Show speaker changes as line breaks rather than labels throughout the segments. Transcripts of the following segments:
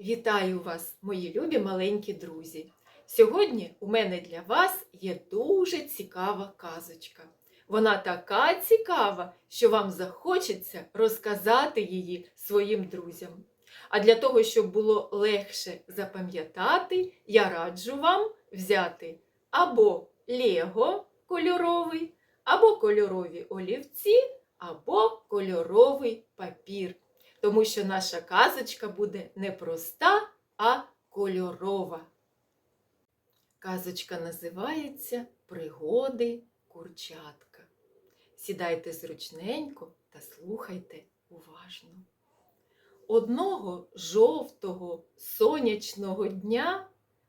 Вітаю вас, мої любі маленькі друзі! Сьогодні у мене для вас є дуже цікава казочка. Вона така цікава, що вам захочеться розказати її своїм друзям. А для того, щоб було легше запам'ятати, я раджу вам взяти або Лего кольоровий, або кольорові олівці, або кольоровий папір тому що наша казочка буде не проста, а кольорова. Казочка називається Пригоди курчатка. Сідайте зручненько та слухайте уважно. Одного жовтого сонячного дня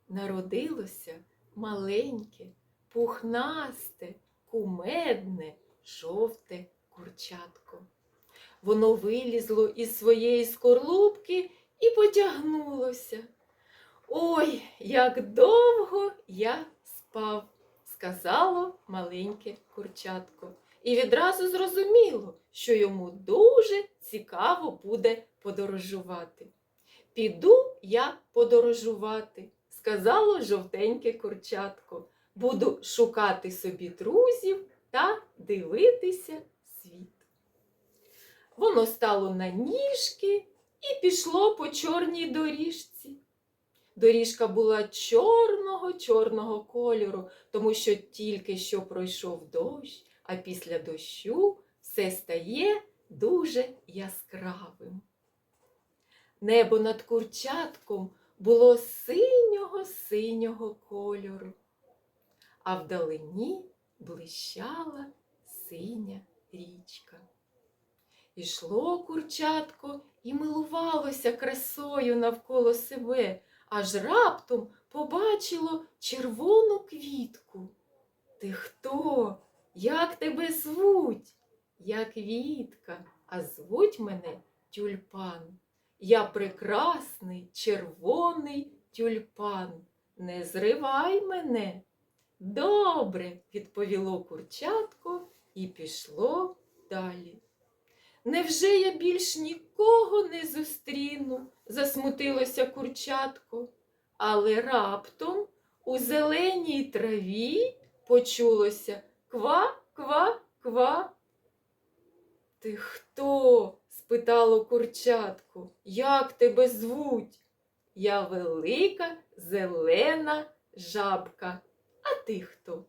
народилося маленьке, пухнасте, кумедне, жовте курчатко. Воно вилізло із своєї скорлупки і потягнулося. Ой, як довго я спав, сказало маленьке курчатко. І відразу зрозуміло, що йому дуже цікаво буде подорожувати. Піду я подорожувати, сказало жовтеньке курчатко. Буду шукати собі друзів та дивитися. Воно стало на ніжки і пішло по чорній доріжці. Доріжка була чорного чорного кольору, тому що тільки що пройшов дощ, а після дощу все стає дуже яскравим. Небо над курчатком було синього синього кольору, а вдалині блищала синя річка. Ішло курчатко і милувалося красою навколо себе, аж раптом побачило червону квітку. Ти хто? Як тебе звуть? Я квітка, а звуть мене тюльпан. Я прекрасний червоний тюльпан. Не зривай мене. Добре, відповіло курчатко і пішло далі. Невже я більш нікого не зустріну? засмутилося курчатко. Але раптом у зеленій траві почулося ква, ква, ква. Ти хто? спитало курчатко. Як тебе звуть? Я велика зелена жабка. А ти хто?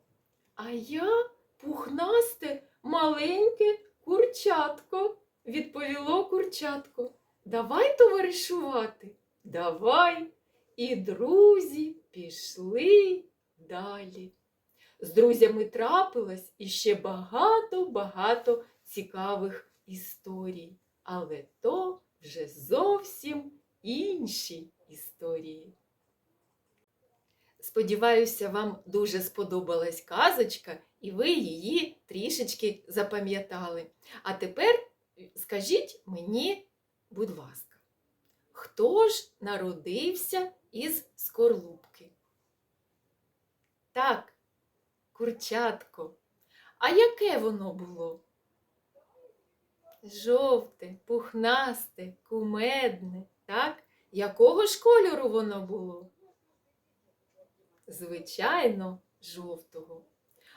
А я пухнасте маленьке курчатко, відповіло курчатко. Давай товаришувати. Давай. І друзі пішли далі. З друзями трапилось іще багато-багато цікавих історій, але то вже зовсім інші історії. Сподіваюся, вам дуже сподобалась казочка, і ви її трішечки запам'ятали. А тепер скажіть мені, будь ласка, хто ж народився із скорлупки? Так, курчатко. А яке воно було? Жовте, пухнасте, кумедне, так? Якого ж кольору воно було? Звичайно, жовтого.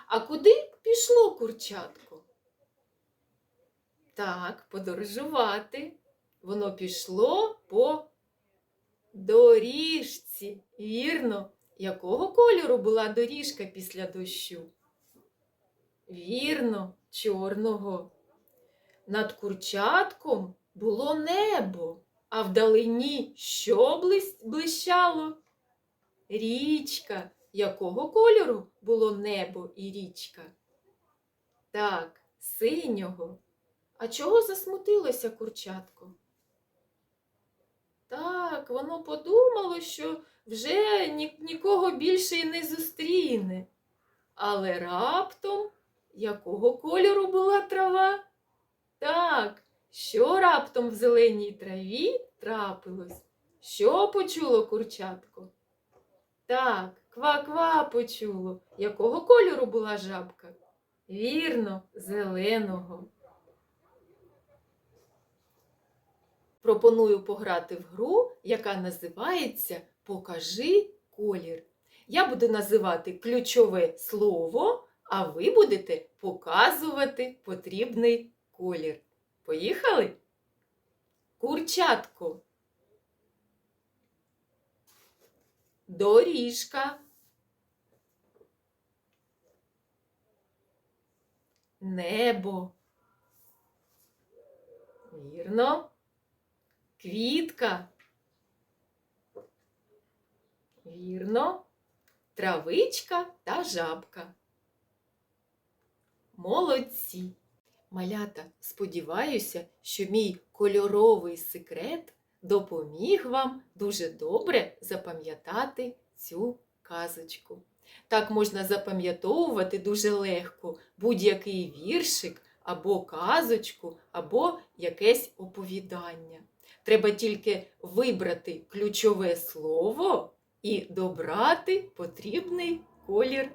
А куди пішло курчатко? Так, подорожувати. Воно пішло по доріжці. Вірно, якого кольору була доріжка після дощу? Вірно, чорного. Над курчатком було небо, а вдалині що блищало? Річка. Якого кольору було небо і річка? Так, синього. А чого засмутилося курчатко? Так, воно подумало, що вже ні- нікого більше й не зустріне. Але раптом якого кольору була трава? Так, що раптом в зеленій траві трапилось? Що почуло курчатко? Так, ква-ква почуло. Якого кольору була жабка? Вірно, зеленого. пропоную пограти в гру, яка називається Покажи колір. Я буду називати ключове слово, а ви будете показувати потрібний колір. Поїхали? Курчатко. Доріжка. Небо. Вірно. Квітка. Вірно. Травичка та жабка. Молодці. Малята, сподіваюся, що мій кольоровий секрет допоміг вам дуже добре запам'ятати цю казочку. Так можна запам'ятовувати дуже легко будь-який віршик або казочку, або якесь оповідання. Треба тільки вибрати ключове слово і добрати потрібний колір